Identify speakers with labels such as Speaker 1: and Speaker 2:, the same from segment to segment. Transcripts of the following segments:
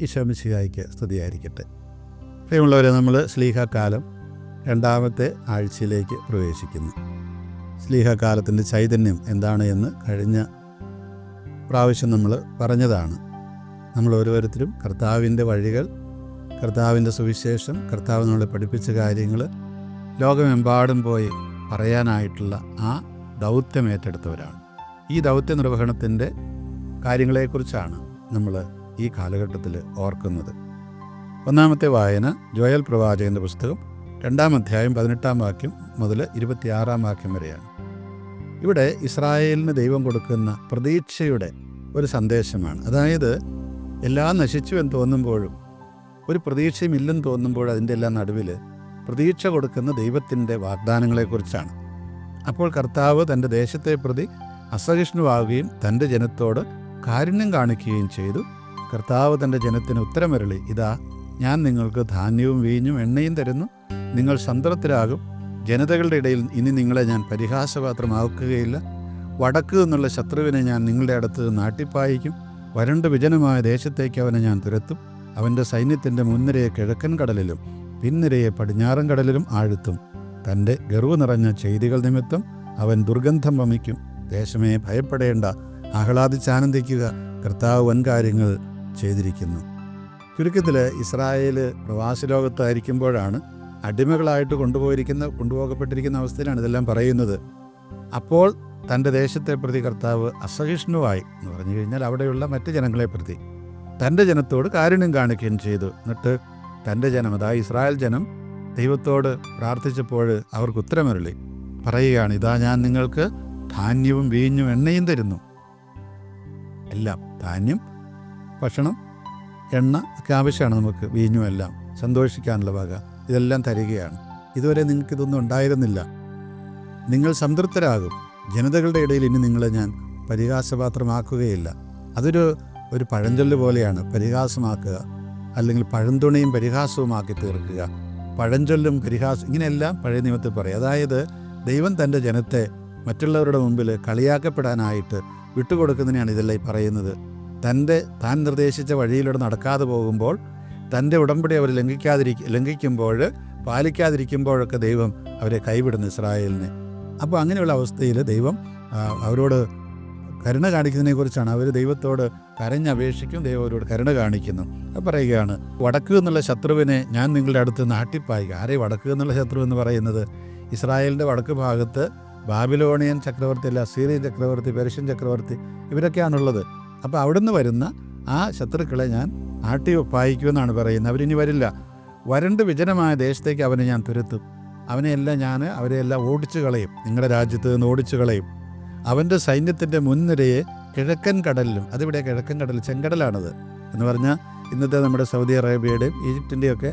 Speaker 1: ഈശോമിശിഹായിക്ക് സ്തുതിയായിരിക്കട്ടെ. പ്രിയമുള്ളവരെ നമ്മൾ സ്ലീഹക്കാലം രണ്ടാമത്തെ ആഴ്ചയിലേക്ക് പ്രവേശിക്കുന്നു. സ്ലീഹക്കാലത്തിന്റെ ചൈതന്യം എന്താണ് എന്ന് കഴിഞ്ഞ പ്രാവശ്യം നമ്മൾ പറഞ്ഞതാണ്. നമ്മൾ ഓരോരുത്തരും കർത്താവിന്റെ വഴികൾ കർത്താവിന്റെ സുവിശേഷം കർത്താവ് നമ്മളെ പഠിപ്പിച്ച കാര്യങ്ങൾ ലോകമെമ്പാടും പോയി പറയാനായിട്ടുള്ള ആ ദൗത്യം ഏറ്റെടുത്തവരാണ്. ഈ ദൗത്യ നിർവഹണത്തിന്റെ കാര്യങ്ങളെക്കുറിച്ചാണ് നമ്മൾ ഈ കാലഘട്ടത്തിൽ ഓർക്കുന്നത്. ഒന്നാമത്തെ വായന ജോയൽ പ്രവാചകന്റെ പുസ്തകം രണ്ടാം അധ്യായം പതിനെട്ടാം വാക്യം മുതൽ ഇരുപത്തിയാറാം വാക്യം വരെയാണ്. ഇവിടെ ഇസ്രായേലിന് ദൈവം കൊടുക്കുന്ന പ്രതീക്ഷയുടെ ഒരു സന്ദേശമാണ്. അതായത് എല്ലാം നശിച്ചു എന്ന് തോന്നുമ്പോഴും ഒരു പ്രതീക്ഷയും ഇല്ലെന്ന് തോന്നുമ്പോൾ അതിന്റെ എല്ലാം നടുവിൽ പ്രതീക്ഷ കൊടുക്കുന്ന ദൈവത്തിന്റെ വാഗ്ദാനങ്ങളെക്കുറിച്ചാണ്. അപ്പോൾ കർത്താവ് തന്റെ ദേശത്തെ പ്രതി അസഹിഷ്ണുവാകുകയും തന്റെ ജനത്തോട് കാരുണ്യം കാണിക്കുകയും ചെയ്തു. കർത്താവ് തന്റെ ജനത്തിന് ഉത്തരമരളി. ഇതാ ഞാൻ നിങ്ങൾക്ക് ധാന്യവും വീഞ്ഞും എണ്ണയും തരുന്നു. നിങ്ങൾ സന്തൃപ്തരാകും ജനതകളുടെ ഇടയിൽ ഇനി നിങ്ങളെ ഞാൻ പരിഹാസപാത്രമാക്കുകയില്ല. വടക്ക് നിന്നുള്ള ശത്രുവിനെ ഞാൻ നിങ്ങളുടെ അടുത്ത് നാട്ടിപ്പായിക്കും. വരണ്ട് വിജനമായ ദേശത്തേക്ക് അവനെ ഞാൻ തുരത്തും. അവന്റെ സൈന്യത്തിന്റെ മുൻനിരയെ കിഴക്കൻ കടലിലും പിൻനിരയെ പടിഞ്ഞാറൻ കടലിലും ആഴ്ത്തും. തന്റെ ഗർവ് നിറഞ്ഞ ചെയ്തികൾ നിമിത്തം അവൻ ദുർഗന്ധം വമിക്കും. ദേശമേ ഭയപ്പെടേണ്ട. ആഹ്ലാദിച്ചാനന്ദിക്കുക കർത്താവ് വൻകാര്യങ്ങൾ ചെയ്തിരിക്കുന്നു. ചുരുക്കത്തിൽ ഇസ്രായേൽ പ്രവാസി ലോകത്തായിരിക്കുമ്പോഴാണ് അടിമകളായിട്ട് കൊണ്ടുപോയിരിക്കുന്ന കൊണ്ടുപോകപ്പെട്ടിരിക്കുന്ന അവസ്ഥയിലാണ് ഇതെല്ലാം പറയുന്നത്. അപ്പോൾ തന്റെ ദേശത്തെ പ്രതി കർത്താവ് അസഹിഷ്ണുവായി എന്ന് പറഞ്ഞു കഴിഞ്ഞാൽ അവിടെയുള്ള മറ്റ് ജനങ്ങളെ പ്രതി തന്റെ ജനത്തോട് കാരുണ്യം കാണിക്കുകയും ചെയ്തു. എന്നിട്ട് തന്റെ ജനം അതായത് ഇസ്രായേൽ ജനം ദൈവത്തോട് പ്രാർത്ഥിച്ചപ്പോൾ അവർക്ക് ഉത്തരമരളി. പറയുകയാണ് ഇതാ ഞാൻ നിങ്ങൾക്ക് ധാന്യവും വീഞ്ഞും എണ്ണയും തരുന്നു. എല്ലാം ധാന്യം ഭക്ഷണം എണ്ണ ഒക്കെ ആവശ്യമാണ് നമുക്ക് വീഞ്ഞും എല്ലാം. സന്തോഷിക്കാനുള്ള വക. ഇതെല്ലാം തരികയാണ്. ഇതുവരെ നിങ്ങൾക്ക് ഇതൊന്നും ഉണ്ടായിരുന്നില്ല. നിങ്ങൾ സംതൃപ്തരാകും. ജനതകളുടെ ഇടയിൽ ഇനി നിങ്ങളെ ഞാൻ പരിഹാസപാത്രമാക്കുകയില്ല. അതൊരു ഒരു പഴഞ്ചൊല്ല് പോലെയാണ്. പരിഹാസമാക്കുക അല്ലെങ്കിൽ പഴന്തുണയും പരിഹാസവുമാക്കി തീർക്കുക. പഴഞ്ചൊല്ലും പരിഹാസം ഇങ്ങനെയെല്ലാം പഴയ നിയമത്തിൽ പറയും. അതായത് ദൈവം തന്റെ ജനത്തെ മറ്റുള്ളവരുടെ മുമ്പിൽ കളിയാക്കപ്പെടാനായിട്ട് വിട്ടുകൊടുക്കുന്നതിനാണ് ഇതെല്ലാം പറയുന്നത്. തന്റെ താൻ നിർദ്ദേശിച്ച വഴിയിലൂടെ നടക്കാതെ പോകുമ്പോൾ തന്റെ ഉടമ്പടി അവർ ലംഘിക്കാതിരി ലംഘിക്കുമ്പോൾ പാലിക്കാതിരിക്കുമ്പോഴൊക്കെ ദൈവം അവരെ കൈവിടുന്നു ഇസ്രായേലിനെ. അപ്പോൾ അങ്ങനെയുള്ള അവസ്ഥയിൽ ദൈവം അവരോട് കരുണ കാണിക്കുന്നതിനെക്കുറിച്ചാണ്. അവർ ദൈവത്തോട് കരഞ്ഞപേക്ഷിക്കും ദൈവം അവരോട് കരുണ കാണിക്കുന്നു. അത് പറയുകയാണ് വടക്കു എന്നുള്ള ശത്രുവിനെ ഞാൻ നിങ്ങളുടെ അടുത്ത് നാട്ടിപ്പായിക്കുക ആരെ വടക്കു എന്നുള്ള ശത്രു എന്ന് പറയുന്നത്? ഇസ്രായേലിന്റെ വടക്ക് ഭാഗത്ത് ബാബിലോണിയൻ ചക്രവർത്തി അല്ല സീറിയൻ ചക്രവർത്തി പെർഷ്യൻ ചക്രവർത്തി ഇവരൊക്കെയാണുള്ളത്. അപ്പോൾ അവിടുന്ന് വരുന്ന ആ ശത്രുക്കളെ ഞാൻ ആട്ടി പായിക്കുമെന്നാണ് പറയുന്നത്. അവരിനി വരില്ല. വരണ്ട് വിജനമായ ദേശത്തേക്ക് അവനെ ഞാൻ തുരത്തും. അവനെയെല്ലാം ഞാൻ അവരെയെല്ലാം ഓടിച്ചു കളയും നിങ്ങളുടെ രാജ്യത്ത് നിന്ന് ഓടിച്ചു കളയും അവന്റെ സൈന്യത്തിന്റെ മുൻനിരയെ കിഴക്കൻ കടലിലും അതിവിടെ കിഴക്കൻ കടൽ ചെങ്കടലാണത് എന്ന് പറഞ്ഞാൽ ഇന്നത്തെ നമ്മുടെ സൗദി അറേബ്യയുടെയും ഈജിപ്തിന്റെയും ഒക്കെ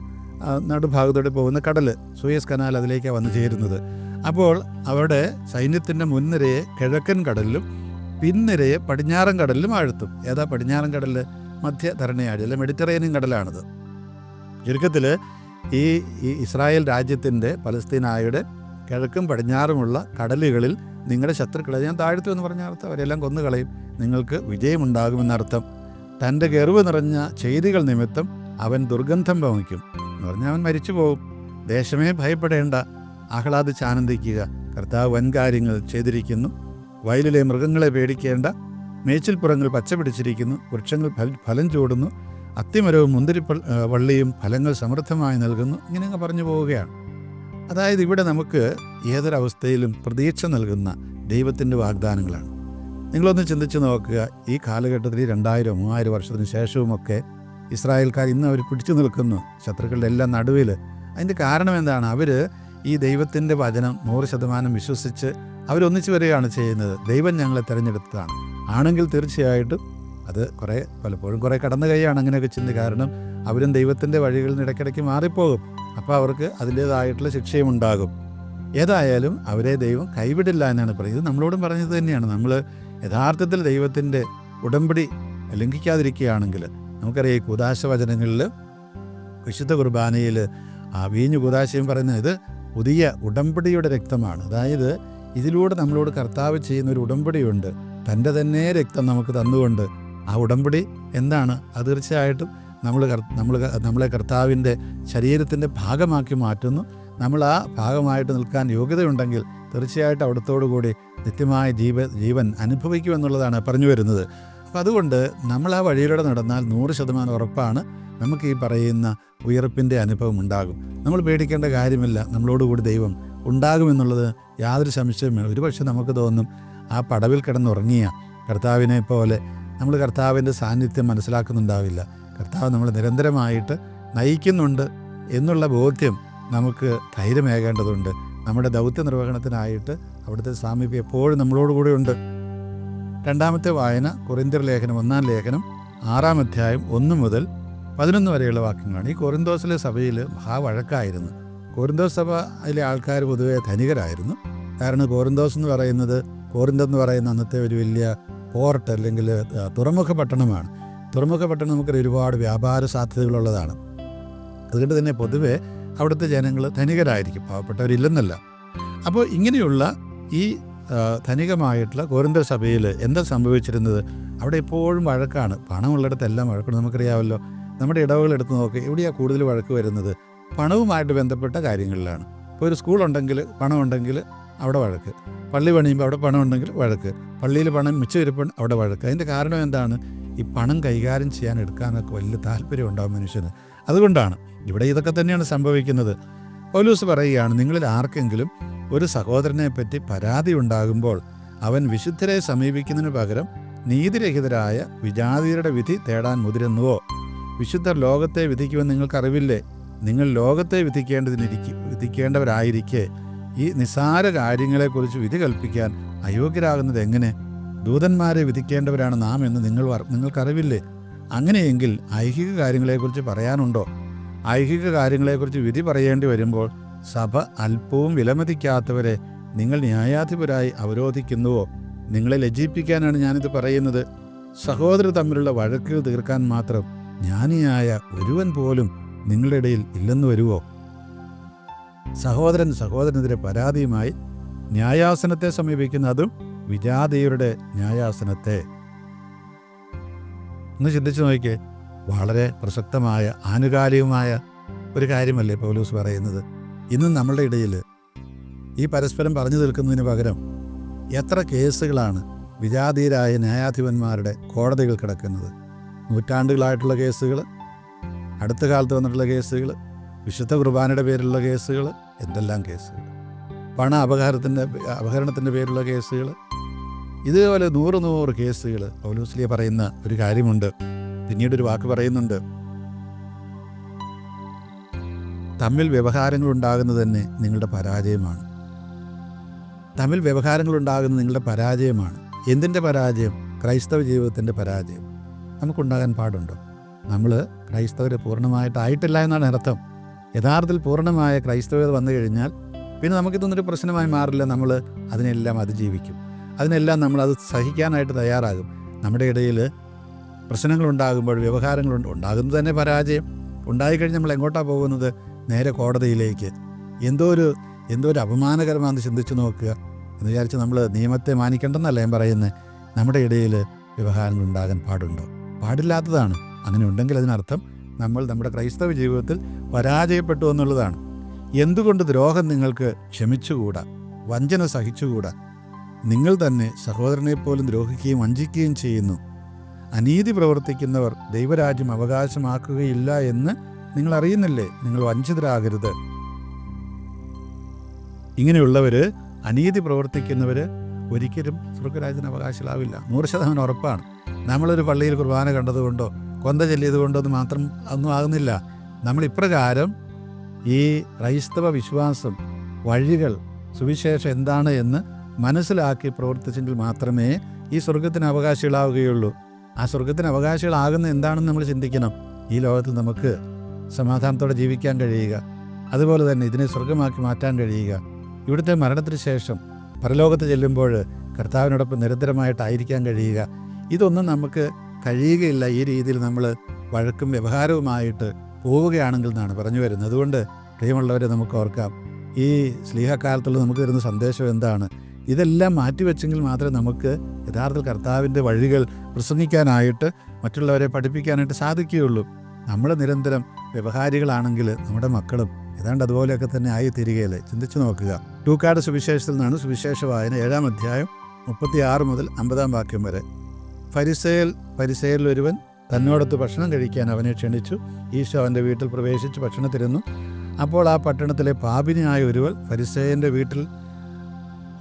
Speaker 1: നടുഭാഗത്തോടെ പോകുന്ന കടൽ സൂയസ് കനാൽ അതിലേക്കാണ് വന്നു ചേരുന്നത്. അപ്പോൾ അവിടെ സൈന്യത്തിന്റെ മുൻനിരയെ കിഴക്കൻ കടലിലും പിൻനിരയെ പടിഞ്ഞാറൻ കടലിലും ആഴ്ത്തും. ഏതാ പടിഞ്ഞാറൻ കടലിൽ മധ്യ ധരണയാഴി അല്ലെ മെഡിറ്ററേനിയൻ കടലാണിത്. ചുരുക്കത്തിൽ ഈ ഇസ്രായേൽ രാജ്യത്തിന്റെ പലസ്തീനായുടെ കിഴക്കും പടിഞ്ഞാറുമുള്ള കടലുകളിൽ നിങ്ങളുടെ ശത്രുക്കളെ ഞാൻ താഴ്ത്തു എന്ന് പറഞ്ഞ അർത്ഥം. അവരെല്ലാം കൊന്നുകളയും നിങ്ങൾക്ക് വിജയമുണ്ടാകുമെന്നർത്ഥം. തന്റെ ഗർവ് നിറഞ്ഞ ചെയ്തികൾ നിമിത്തം അവൻ ദുർഗന്ധം ഭവിക്കും എന്ന് പറഞ്ഞാൽ അവൻ മരിച്ചു പോകും ദേശമേ ഭയപ്പെടേണ്ട. ആഹ്ലാദിച്ച് ആനന്ദിക്കുക കർത്താവ് വൻകാര്യങ്ങൾ ചെയ്തിരിക്കുന്നു. വയലിലെ മൃഗങ്ങളെ പേടിക്കേണ്ട. മേച്ചിൽപ്പുറങ്ങൾ പച്ച പിടിച്ചിരിക്കുന്നു. വൃക്ഷങ്ങൾ ഫല- ചൂടുന്നു. അത്തിമരവും മുന്തിരി വള്ളിയും ഫലങ്ങൾ സമൃദ്ധമായി നൽകുന്നു. ഇങ്ങനെയൊക്കെ പറഞ്ഞു പോവുകയാണ്. അതായത് ഇവിടെ നമുക്ക് ഏതൊരവസ്ഥയിലും പ്രതീക്ഷ നൽകുന്ന ദൈവത്തിന്റെ വാഗ്ദാനങ്ങളാണ്. നിങ്ങളൊന്ന് ചിന്തിച്ച് നോക്കുക. ഈ കാലഘട്ടത്തിൽ രണ്ടായിരം മൂവായിരം വർഷത്തിന് ശേഷവുമൊക്കെ ഇസ്രായേൽക്കാർ ഇന്ന് അവർ പിടിച്ചു നിൽക്കുന്നു. ശത്രുക്കളുടെ എല്ലാം നടുവിൽ. അതിന്റെ കാരണം എന്താണ്? അവർ ഈ ദൈവത്തിന്റെ വചനം നൂറ് ശതമാനം വിശ്വസിച്ച് അവരൊന്നിച്ചു വരികയാണ് ചെയ്യുന്നത്. ദൈവം ഞങ്ങളെ തിരഞ്ഞെടുത്തതാണ്. ആണെങ്കിൽ തീർച്ചയായിട്ടും അത് കുറേ പലപ്പോഴും കുറേ കടന്നു കൈയാണ് അങ്ങനെയൊക്കെ ചിന്തി കാരണം അവരും ദൈവത്തിന്റെ വഴികളിൽ ഇടയ്ക്കിടയ്ക്ക് മാറിപ്പോകും. അപ്പോൾ അവർക്ക് അതിന്റേതായിട്ടുള്ള ശിക്ഷയും ഉണ്ടാകും. ഏതായാലും അവരെ ദൈവം കൈവിടില്ല എന്നാണ് പറയുന്നത്. നമ്മളോടും പറഞ്ഞത് തന്നെയാണ്. നമ്മൾ യഥാർത്ഥത്തിൽ ദൈവത്തിന്റെ ഉടമ്പടി ലംഘിക്കാതിരിക്കുകയാണെങ്കിൽ നമുക്കറിയാം ഈ കുദാശ വചനങ്ങളിൽ വിശുദ്ധ കുർബാനയിൽ ആ വീഞ്ഞു കുദാശയും പറയുന്നത് പുതിയ ഉടമ്പടിയുടെ രക്തമാണ്. അതായത് ഇതിലൂടെ നമ്മളോട് കർത്താവ് ചെയ്യുന്ന ഒരു ഉടമ്പടിയുണ്ട്. തന്റെ തന്നെ രക്തം നമുക്ക് തന്നുകൊണ്ട് ആ ഉടമ്പടി എന്താണ്? അത് തീർച്ചയായിട്ടും നമ്മൾ നമ്മൾ നമ്മളെ കർത്താവിന്റെ ശരീരത്തിന്റെ ഭാഗമാക്കി മാറ്റുന്നു. നമ്മൾ ആ ഭാഗമായിട്ട് നിൽക്കാൻ യോഗ്യതയുണ്ടെങ്കിൽ തീർച്ചയായിട്ടും അവിടത്തോടു കൂടി നിത്യമായ ജീവ ജീവൻ അനുഭവിക്കുമെന്നുള്ളതാണ് പറഞ്ഞു വരുന്നത്. അപ്പോൾ അതുകൊണ്ട് നമ്മൾ ആ വഴിയിലൂടെ നടന്നാൽ നൂറ് ശതമാനം ഉറപ്പാണ് നമുക്ക് ഈ പറയുന്ന ഉയർപ്പിന്റെ അനുഭവം ഉണ്ടാകും. നമ്മൾ പേടിക്കേണ്ട കാര്യമില്ല. നമ്മളോടുകൂടി ദൈവം ഉണ്ടാകുമെന്നുള്ളത് യാതൊരു സംശയവുമില്ല ഒരു പക്ഷേ നമുക്ക് തോന്നും ആ പടവിൽ കിടന്നുറങ്ങിയ കർത്താവിനെ പോലെ നമ്മൾ കർത്താവിന്റെ സാന്നിധ്യം മനസ്സിലാക്കുന്നുണ്ടാവില്ല. കർത്താവ് നമ്മൾ നിരന്തരമായിട്ട് നയിക്കുന്നുണ്ട് എന്നുള്ള ബോധ്യം നമുക്ക് ധൈര്യമേകേണ്ടതുണ്ട്. നമ്മുടെ ദൗത്യ നിർവഹണത്തിനായിട്ട് അവിടുത്തെ സാമീപ്യം എപ്പോഴും നമ്മളോടുകൂടെ ഉണ്ട്. രണ്ടാമത്തെ വായന കുറിന്തർ ലേഖനം ഒന്നാം ലേഖനം ആറാം അധ്യായം ഒന്ന് മുതൽ പതിനൊന്ന് വരെയുള്ള വാക്യങ്ങളാണ്. ഈ കൊറിന്തോസിലെ സഭയിൽ മഹാവഴക്കായിരുന്നു. കോറിന്തോസ് അതിലെ ആൾക്കാർ പൊതുവെ ധനികരായിരുന്നു. കാരണം കോറിന്തോസ് എന്ന് പറയുന്നത് കോറിന്തോ എന്ന് പറയുന്ന അന്നത്തെ ഒരു വലിയ പോർട്ട് അല്ലെങ്കിൽ തുറമുഖ പട്ടണമാണ്. തുറമുഖ പട്ടണം നമുക്കൊരു ഒരുപാട് വ്യാപാര സാധ്യതകളുള്ളതാണ്. അതുകൊണ്ട് തന്നെ പൊതുവെ അവിടുത്തെ ജനങ്ങൾ ധനികരായിരിക്കും പാവപ്പെട്ടവരില്ലെന്നല്ല. അപ്പോൾ ഇങ്ങനെയുള്ള ഈ ധനികമായിട്ടുള്ള കോരിന്ത സഭയിൽ എന്താ സംഭവിച്ചിരുന്നത്? അവിടെ എപ്പോഴും വഴക്കാണ്. പണമുള്ളിടത്തെല്ലാം വഴക്കുണ്ട്. നമുക്കറിയാമല്ലോ. നമ്മുടെ ഇടവുകൾ എടുത്ത് നോക്കി എവിടെയാണ് കൂടുതൽ വഴക്ക് വരുന്നത്? പണവുമായിട്ട് ബന്ധപ്പെട്ട കാര്യങ്ങളിലാണ്. ഇപ്പോൾ ഒരു സ്കൂളുണ്ടെങ്കിൽ പണമുണ്ടെങ്കിൽ അവിടെ വഴക്ക്. പള്ളി പണിയുമ്പോൾ അവിടെ പണം ഉണ്ടെങ്കിൽ വഴക്ക്. പള്ളിയിൽ പണം മിച്ചം വരുമ്പോൾ അവിടെ വഴക്ക്. അതിന്റെ കാരണം എന്താണ്? ഈ പണം കൈകാര്യം ചെയ്യാൻ എടുക്കാനൊക്കെ വലിയ താല്പര്യം ഉണ്ടാവും മനുഷ്യന്. അതുകൊണ്ടാണ് ഇവിടെ ഇതൊക്കെ തന്നെയാണ് സംഭവിക്കുന്നത്. പൗലൂസ് പറയുകയാണ് നിങ്ങളിൽ ആർക്കെങ്കിലും ഒരു സഹോദരനെ പറ്റി പരാതി ഉണ്ടാകുമ്പോൾ അവൻ വിശുദ്ധരെ സമീപിക്കുന്നതിന് പകരം നീതിരഹിതരായ വിജാതിയരുടെ വിധി തേടാൻ മുതിരുന്നുവോ? വിശുദ്ധർ ലോകത്തെ വിധിക്കുമെന്ന് നിങ്ങൾക്കറിവില്ലേ? നിങ്ങൾ ലോകത്തെ വിധിക്കേണ്ടതിനിരിക്കും വിധിക്കേണ്ടവരായിരിക്കെ. ഈ നിസാര കാര്യങ്ങളെക്കുറിച്ച് വിധി കൽപ്പിക്കാൻ അയോഗ്യരാകുന്നത് എങ്ങനെ? ദൂതന്മാരെ വിധിക്കേണ്ടവരാണ് നാം എന്ന് നിങ്ങൾ നിങ്ങൾക്കറിവില്ലേ? അങ്ങനെയെങ്കിൽ ഐഹിക കാര്യങ്ങളെക്കുറിച്ച് പറയാനുണ്ടോ? ഐഹിക കാര്യങ്ങളെക്കുറിച്ച് വിധി പറയേണ്ടി വരുമ്പോൾ സഭ അല്പവും വിലമതിക്കാത്തവരെ നിങ്ങൾ ന്യായാധിപരായി അവരോധിക്കുന്നുവോ? നിങ്ങളെ ലജ്ജിപ്പിക്കാനാണ് ഞാനിത് പറയുന്നത്. സഹോദരർ തമ്മിലുള്ള വഴക്കുകൾ തീർക്കാൻ മാത്രം ജ്ഞാനിയായ ഒരുവൻ പോലും നിങ്ങളുടെ ഇടയിൽ ഇല്ലെന്ന് വരുമോ സഹോദരൻ സഹോദരനെതിരെ പരാതിയുമായി ന്യായാസനത്തെ സമീപിക്കുന്ന അതും വിജാതീയരുടെ ന്യായാസനത്തെ. ഒന്ന് ചിന്തിച്ചു നോക്കിയേ വളരെ പ്രസക്തമായ ആനുകാലികമായ ഒരു കാര്യമല്ലേ പൗലൂസ് പറയുന്നത്? ഇന്ന് നമ്മളുടെ ഇടയിൽ ഈ പരസ്പരം പറഞ്ഞു തീർക്കുന്നതിന് പകരം എത്ര കേസുകളാണ് വിജാതീയരായ ന്യായാധിപന്മാരുടെ കോടതികൾ കിടക്കുന്നത്? നൂറ്റാണ്ടുകളായിട്ടുള്ള കേസുകൾ അടുത്ത കാലത്ത് വന്നിട്ടുള്ള കേസുകൾ വിശുദ്ധ കുർബാനയുടെ പേരിലുള്ള കേസുകൾ എന്തെല്ലാം കേസുകൾ പണ അപകാരത്തിന്റെ അപഹരണത്തിന്റെ പേരിലുള്ള കേസുകൾ ഇതുപോലെ നൂറ് നൂറ് കേസുകൾ പൗലൂസ്ലിയ പറയുന്ന ഒരു കാര്യമുണ്ട്. പിന്നീടൊരു വാക്ക് പറയുന്നുണ്ട്. തമ്മിൽ വ്യവഹാരങ്ങൾ ഉണ്ടാകുന്നത് തന്നെ നിങ്ങളുടെ പരാജയമാണ്. തമ്മിൽ വ്യവഹാരങ്ങൾ ഉണ്ടാകുന്നത് നിങ്ങളുടെ പരാജയമാണ്. എന്തിന്റെ പരാജയം? ക്രൈസ്തവ ജീവിതത്തിന്റെ പരാജയം. നമുക്കുണ്ടാകാൻ പാടുണ്ടോ? നമ്മൾ ക്രൈസ്തവർ പൂർണമായിട്ടായിട്ടില്ല എന്നാണ് അർത്ഥം. യഥാർത്ഥത്തിൽ പൂർണമായ ക്രൈസ്തവത വന്നു കഴിഞ്ഞാൽ പിന്നെ നമുക്കിതൊന്നൊരു പ്രശ്നമായി മാറില്ല. നമ്മൾ അതിനെല്ലാം അതിജീവിക്കും. അതിനെല്ലാം നമ്മൾ അത് സഹിക്കാനായിട്ട് തയ്യാറാകും. നമ്മുടെ ഇടയിൽ പ്രശ്നങ്ങൾ ഉണ്ടാകുമ്പോൾ വ്യവഹാരങ്ങൾ ഉണ്ട്- ഉണ്ടാകുന്നത് തന്നെ പരാജയം. ഉണ്ടായിക്കഴിഞ്ഞ് നമ്മൾ എങ്ങോട്ടാണ് പോകുന്നത്? നേരെ കോടതിയിലേക്ക്. എന്തോ ഒരു എന്തോ ഒരു അപമാനകരമാണെന്ന് ചിന്തിച്ചു നോക്കുക എന്ന് വിചാരിച്ച് നമ്മൾ നിയമത്തെ മാനിക്കേണ്ടെന്നല്ല ഞാൻ പറയുന്നത് നമ്മുടെ ഇടയിൽ വ്യവഹാരങ്ങൾ ഉണ്ടാകാൻ പാടുണ്ടോ? പാടില്ലാത്തതാണ്. അങ്ങനെ ഉണ്ടെങ്കിൽ അതിനർത്ഥം നമ്മൾ നമ്മുടെ ക്രൈസ്തവ ജീവിതത്തിൽ പരാജയപ്പെട്ടു എന്നുള്ളതാണ്. എന്തുകൊണ്ട് ദ്രോഹം നിങ്ങൾക്ക് ക്ഷമിച്ചുകൂടാ? വഞ്ചന സഹിച്ചുകൂടാ? നിങ്ങൾ തന്നെ സഹോദരനെ പോലും ദ്രോഹിക്കുകയും വഞ്ചിക്കുകയും ചെയ്യുന്നു. അനീതി പ്രവർത്തിക്കുന്നവർ ദൈവരാജ്യം അവകാശമാക്കുകയില്ല എന്ന് നിങ്ങൾ അറിയുന്നില്ലേ? നിങ്ങൾ വഞ്ചിതരാകരുത്. ഇങ്ങനെയുള്ളവർ അനീതി പ്രവർത്തിക്കുന്നവർ ഒരിക്കലും സ്വർഗരാജ്യത്തിന് അവകാശികളാവില്ല. നൂറ് ശതമാനം ഉറപ്പാണ്. നമ്മളൊരു പള്ളിയിൽ കുർബാന കണ്ടതുകൊണ്ടോ കൊന്ത ചെല്ലിയത് കൊണ്ടൊന്നും മാത്രം ഒന്നും ആകുന്നില്ല. നമ്മൾ ഇപ്രകാരം ഈ ക്രൈസ്തവ വിശ്വാസം വഴികൾ സുവിശേഷം എന്താണ് എന്ന് മനസ്സിലാക്കി പ്രവർത്തിച്ചെങ്കിൽ മാത്രമേ ഈ സ്വർഗത്തിന് അവകാശികളാവുകയുള്ളൂ. ആ സ്വർഗത്തിന് അവകാശികളാകുന്ന എന്താണെന്ന് നമ്മൾ ചിന്തിക്കണം. ഈ ലോകത്തിൽ നമുക്ക് സമാധാനത്തോടെ ജീവിക്കാൻ കഴിയുക. അതുപോലെ തന്നെ ഇതിനെ സ്വർഗമാക്കി മാറ്റാൻ കഴിയുക. ഇവിടുത്തെ മരണത്തിന് ശേഷം പരലോകത്ത് ചെല്ലുമ്പോൾ കർത്താവിനോടൊപ്പം നിരന്തരമായിട്ടായിരിക്കാൻ കഴിയുക. ഇതൊന്നും നമുക്ക് കഴിയുകയില്ല ഈ രീതിയിൽ നമ്മൾ വഴക്കും വ്യവഹാരവുമായിട്ട് പോവുകയാണെങ്കിൽ എന്നാണ് പറഞ്ഞു വരുന്നത്. അതുകൊണ്ട് പ്രിയമുള്ളവരെ നമുക്ക് ഓർക്കാം ഈ സ്ലീഹക്കാലത്തുള്ള നമുക്ക് തരുന്ന സന്ദേശം എന്താണ്? ഇതെല്ലാം മാറ്റിവെച്ചെങ്കിൽ മാത്രമേ നമുക്ക് യഥാർത്ഥത്തിൽ കർത്താവിന്റെ വഴികൾ പ്രസംഗിക്കാനായിട്ട് മറ്റുള്ളവരെ പഠിപ്പിക്കാനായിട്ട് സാധിക്കുകയുള്ളൂ. നമ്മൾ നിരന്തരം വ്യവഹാരികളാണെങ്കിൽ നമ്മുടെ മക്കളും ഏതാണ്ട് അതുപോലെയൊക്കെ തന്നെ ആയി തീരുകയല്ലേ ചിന്തിച്ചു നോക്കുക. ടൂക്കാട് സുവിശേഷത്തിൽ നിന്നാണ് സുവിശേഷ വായന ഏഴാം അധ്യായം മുപ്പത്തി ആറ് മുതൽ അമ്പതാം വാക്യം വരെ. ഫരിസേൽ ഫരിസേലിൽ ഒരുവൻ തന്നോടൊത്ത് ഭക്ഷണം കഴിക്കാൻ അവനെ ക്ഷണിച്ചു. ഈശോ അവന്റെ വീട്ടിൽ പ്രവേശിച്ച് ഭക്ഷണത്തിരുന്നു. അപ്പോൾ ആ പട്ടണത്തിലെ പാപിനിയായ ഒരുവൻ ഫരിസേയന്റെ വീട്ടിൽ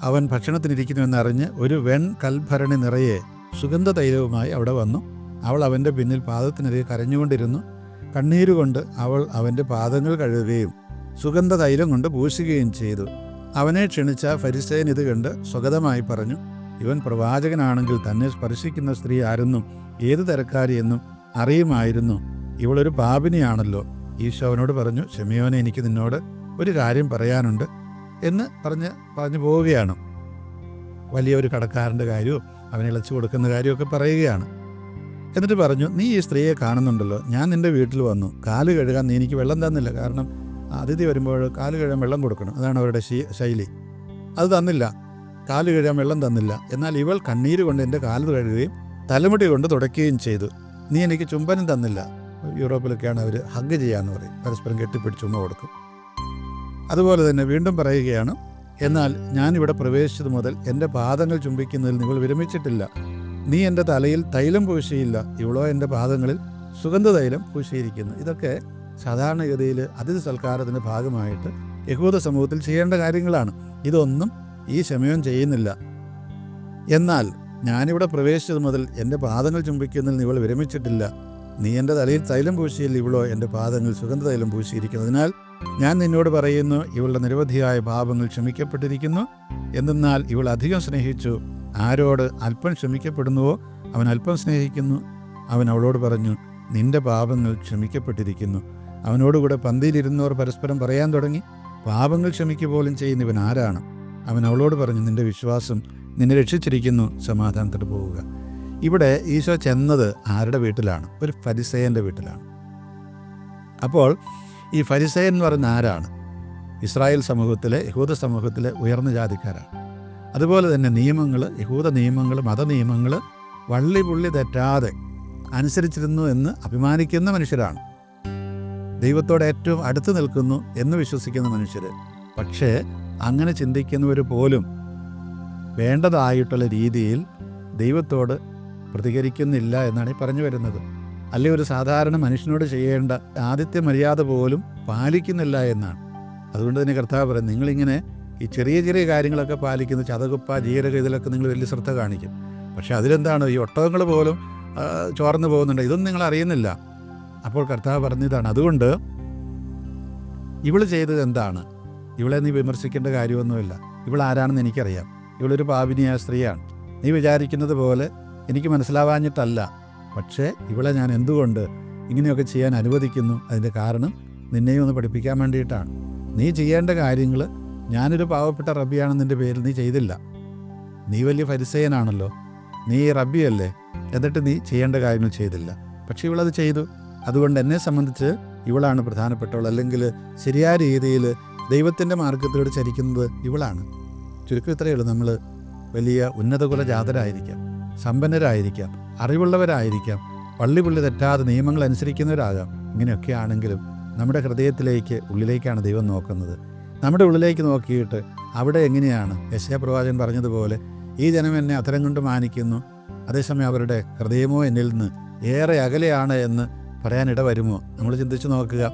Speaker 1: അവൻ ഭക്ഷണത്തിനിരിക്കുന്നുവെന്ന് അറിഞ്ഞ് ഒരു വെൺ കൽഭരണി നിറയെ സുഗന്ധ തൈലവുമായി അവിടെ വന്നു. അവൾ അവന്റെ പിന്നിൽ പാദത്തിനരികെ കരഞ്ഞുകൊണ്ടിരുന്നു. കണ്ണീരുകൊണ്ട് അവൾ അവന്റെ പാദങ്ങൾ കഴുകുകയും സുഗന്ധ തൈലം കൊണ്ട് പൂശുകയും ചെയ്തു. അവനെ ക്ഷണിച്ച ഫരിസേൻ ഇത് കണ്ട് സ്വഗതമായി പറഞ്ഞു ഇവൻ പ്രവാചകനാണെങ്കിൽ തന്നെ സ്പർശിക്കുന്ന സ്ത്രീ ആരെന്നും ഏത് തരക്കാരിയെന്നും അറിയുമായിരുന്നു. ഇവളൊരു പാപിനിയാണല്ലോ. ഈശോ അവനോട് പറഞ്ഞു ഷെമിയോനെ എനിക്ക് നിന്നോട് ഒരു കാര്യം പറയാനുണ്ട് എന്ന് പറഞ്ഞ് പറഞ്ഞു പോവുകയാണ്. വലിയ ഒരു കടക്കാരന്റെ കാര്യവും അവനെ ഇളച്ചു കൊടുക്കുന്ന കാര്യമൊക്കെ പറയുകയാണ്. എന്നിട്ട് പറഞ്ഞു നീ ഈ സ്ത്രീയെ കാണുന്നുണ്ടല്ലോ. ഞാൻ നിന്റെ വീട്ടിൽ വന്നു. കാൽ കഴുകാൻ നീ എനിക്ക് വെള്ളം തന്നില്ല. കാരണം അതിഥി വരുമ്പോൾ കാൽ കഴുകാൻ വെള്ളം കൊടുക്കണം. അതാണ് അവരുടെ ശൈലി. അത് തന്നില്ല. കാൽ കഴുകാൻ വെള്ളം തന്നില്ല. എന്നാൽ ഇവൾ കണ്ണീര് കൊണ്ട് എന്റെ കാൽ കഴുകുകയും തലമുടി കൊണ്ട് തുടയ്ക്കുകയും ചെയ്തു. നീ എനിക്ക് ചുംബനം തന്നില്ല. യൂറോപ്പിലൊക്കെയാണ് അവർ ഹഗ് ചെയ്യാന്ന് പറയും. പരസ്പരം കെട്ടിപ്പിടിച്ച് ചുമ കൊടുക്കും. അതുപോലെ തന്നെ വീണ്ടും പറയുകയാണ് എന്നാൽ ഞാനിവിടെ പ്രവേശിച്ചത് മുതൽ എന്റെ പാദങ്ങൾ ചുംബിക്കുന്നതിൽ നിങ്ങൾ വിരമിച്ചിട്ടില്ല. നീ എന്റെ തലയിൽ തൈലം പൂശിയില്ല. ഇവളോ എന്റെ പാദങ്ങളിൽ സുഗന്ധ തൈലം പൂശിയിരിക്കുന്നു. ഇതൊക്കെ സാധാരണഗതിയിൽ അതിഥി സൽക്കാരത്തിന്റെ ഭാഗമായിട്ട് യഹൂദ സമൂഹത്തിൽ ചെയ്യേണ്ട കാര്യങ്ങളാണ്. ഇതൊന്നും ഈ ശമയം ചെയ്യുന്നില്ല. എന്നാൽ ഞാനിവിടെ പ്രവേശിച്ചത് മുതൽ എന്റെ പാദങ്ങൾ ചുംബിക്കുന്നതിൽ ഇവൾ വിരമിച്ചിട്ടില്ല. നീ എന്റെ തലയിൽ തൈലം പൂശിയിൽ ഇവളോ എന്റെ പാദങ്ങൾ സുഗന്ധ തൈലം പൂശിയിരിക്കുന്നതിനാൽ ഞാൻ നിന്നോട് പറയുന്നു ഇവളുടെ നിരവധിയായ പാപങ്ങൾ ക്ഷമിക്കപ്പെട്ടിരിക്കുന്നു. എന്തെന്നാൽ ഇവൾ അധികം സ്നേഹിച്ചു. ആരോട് അല്പം ക്ഷമിക്കപ്പെടുന്നുവോ? അവൻ അല്പം സ്നേഹിക്കുന്നു. അവൻ അവളോട് പറഞ്ഞു നിന്റെ പാപങ്ങൾ ക്ഷമിക്കപ്പെട്ടിരിക്കുന്നു. അവനോടുകൂടെ പന്തിയിലിരുന്നവർ പരസ്പരം പറയാൻ തുടങ്ങി പാപങ്ങൾ ക്ഷമിക്കുക പോലും ചെയ്യുന്നവൻ ആരാണ്? അവൻ അവളോട് പറഞ്ഞു നിന്റെ വിശ്വാസം നിന്നെ രക്ഷിച്ചിരിക്കുന്നു സമാധാനത്തോട് പോവുക. ഇവിടെ ഈശോ ചെന്നത് ആരുടെ വീട്ടിലാണ്? ഒരു ഫരിസയന്റെ വീട്ടിലാണ്. അപ്പോൾ ഈ ഫരിസയൻ എന്ന് പറയുന്ന ആരാണ്? ഇസ്രായേൽ സമൂഹത്തിലെ യഹൂദ സമൂഹത്തിലെ ഉയർന്ന ജാതിക്കാരാണ്. അതുപോലെ തന്നെ നിയമങ്ങൾ യഹൂദ നിയമങ്ങൾ മതനിയമങ്ങൾ വള്ളി പുള്ളി തെറ്റാതെ അനുസരിച്ചിരുന്നു എന്ന് അഭിമാനിക്കുന്ന മനുഷ്യരാണ്. ദൈവത്തോട് ഏറ്റവും അടുത്ത് നിൽക്കുന്നു എന്ന് വിശ്വസിക്കുന്ന മനുഷ്യർ പക്ഷേ അങ്ങനെ ചിന്തിക്കുന്നവർ പോലും വേണ്ടതായിട്ടുള്ള രീതിയിൽ ദൈവത്തോട് പ്രതികരിക്കുന്നില്ല എന്നാണ് ഈ പറഞ്ഞു വരുന്നത്. അല്ലെ ഒരു സാധാരണ മനുഷ്യനോട് ചെയ്യേണ്ട ആദ്യത്തെ മര്യാദ പോലും പാലിക്കുന്നില്ല എന്നാണ്. അതുകൊണ്ട് തന്നെ കർത്താവ് പറയും നിങ്ങളിങ്ങനെ ഈ ചെറിയ ചെറിയ കാര്യങ്ങളൊക്കെ പാലിക്കുന്ന ചതകുപ്പ ജീരക ഇതിലൊക്കെ നിങ്ങൾ വലിയ ശ്രദ്ധ കാണിക്കും. പക്ഷെ അതിലെന്താണ്? ഈ ഒട്ടകങ്ങൾ പോലും ചോർന്നു പോകുന്നുണ്ട്. ഇതൊന്നും നിങ്ങൾ അറിയുന്നില്ല. അപ്പോൾ കർത്താവ് പറഞ്ഞതാണ് അതുകൊണ്ട് ഇവൾ ചെയ്തത് എന്താണ്? ഇവളെ നീ വിമർശിക്കേണ്ട കാര്യമൊന്നുമില്ല. ഇവൾ ആരാണെന്ന് എനിക്കറിയാം. ഇവളൊരു പാപിനിയായ സ്ത്രീയാണ്. നീ വിചാരിക്കുന്നത് പോലെ എനിക്ക് മനസ്സിലാവാഞ്ഞിട്ടല്ല. പക്ഷേ ഇവളെ ഞാൻ എന്തുകൊണ്ട് ഇങ്ങനെയൊക്കെ ചെയ്യാൻ അനുവദിക്കുന്നു? അതിന്റെ കാരണം നിന്നെയും ഒന്ന് പഠിപ്പിക്കാൻ വേണ്ടിയിട്ടാണ്. നീ ചെയ്യേണ്ട കാര്യങ്ങൾ ഞാനൊരു പാവപ്പെട്ട റബ്ബിയാണെന്നതിന്റെ പേരിൽ നീ ചെയ്തില്ല. നീ വലിയ പരിസയനാണല്ലോ നീ റബ്ബിയല്ലേ? എന്നിട്ട് നീ ചെയ്യേണ്ട കാര്യങ്ങൾ ചെയ്തില്ല. പക്ഷേ ഇവളത് ചെയ്തു. അതുകൊണ്ട് എന്നെ സംബന്ധിച്ച് ഇവളാണ് പ്രധാനപ്പെട്ടവൾ. അല്ലെങ്കിൽ ശരിയായ രീതിയിൽ ദൈവത്തിന്റെ മാർഗത്തിലൂടെ ചരിക്കുന്നത് ഇവളാണ്. ചുരുക്കം ഇത്രയേ ഉള്ളൂ. നമ്മൾ വലിയ ഉന്നത കുലജാതരായിരിക്കാം സമ്പന്നരായിരിക്കാം അറിവുള്ളവരായിരിക്കാം പള്ളി പുള്ളി തെറ്റാതെ നിയമങ്ങൾ അനുസരിക്കുന്നവരാകാം. ഇങ്ങനെയൊക്കെ ആണെങ്കിലും നമ്മുടെ ഹൃദയത്തിലേക്ക് ഉള്ളിലേക്കാണ് ദൈവം നോക്കുന്നത്. നമ്മുടെ ഉള്ളിലേക്ക് നോക്കിയിട്ട് അവിടെ എങ്ങനെയാണ്? യശയ പ്രവാചകൻ പറഞ്ഞതുപോലെ ഈ ജനം എന്നെ അത്തരം കൊണ്ട് മാനിക്കുന്നു. അതേസമയം അവരുടെ ഹൃദയമോ എന്നിൽ നിന്ന് ഏറെ അകലെയാണ് എന്ന് പറയാനിട വരുമോ നമ്മൾ ചിന്തിച്ചു നോക്കുക.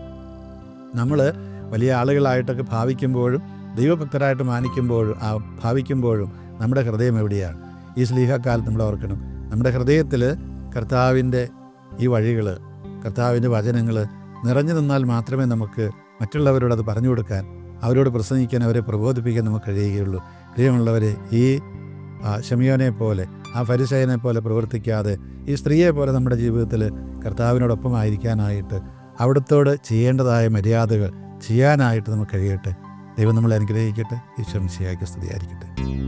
Speaker 1: നമ്മൾ വലിയ ആളുകളായിട്ടൊക്കെ ഭാവിക്കുമ്പോഴും ദൈവഭക്തരായിട്ട് മാനിക്കുമ്പോഴും ആ ഭാവിക്കുമ്പോഴും നമ്മുടെ ഹൃദയം എവിടെയാണ്? ഈ സ്ലീഹക്കാലത്ത് നമ്മൾ ഓർക്കണം. നമ്മുടെ ഹൃദയത്തിൽ കർത്താവിന്റെ ഈ വഴികൾ കർത്താവിന്റെ വചനങ്ങൾ നിറഞ്ഞു നിന്നാൽ മാത്രമേ നമുക്ക് മറ്റുള്ളവരോട് അത് പറഞ്ഞു കൊടുക്കാൻ അവരോട് പ്രസംഗിക്കാൻ അവരെ പ്രബോധിപ്പിക്കാൻ നമുക്ക് കഴിയുകയുള്ളൂ. പ്രിയമുള്ളവരെ ഈ ഷമിയോനെ പോലെ ആ ഫരിസയനെ പോലെ പ്രവർത്തിക്കാതെ ഈ സ്ത്രീയെ പോലെ നമ്മുടെ ജീവിതത്തിൽ കർത്താവിനോടൊപ്പം ആയിരിക്കാനായിട്ട് അവിടത്തോട് ചെയ്യേണ്ടതായ മര്യാദകൾ ചെയ്യാനായിട്ട് നമുക്ക് കഴിയട്ടെ. ദൈവം നമ്മളെ അനുഗ്രഹിക്കട്ടെ. ഈശ്വരൻ ശിയാക്കി സ്തുതിയായിരിക്കട്ടെ.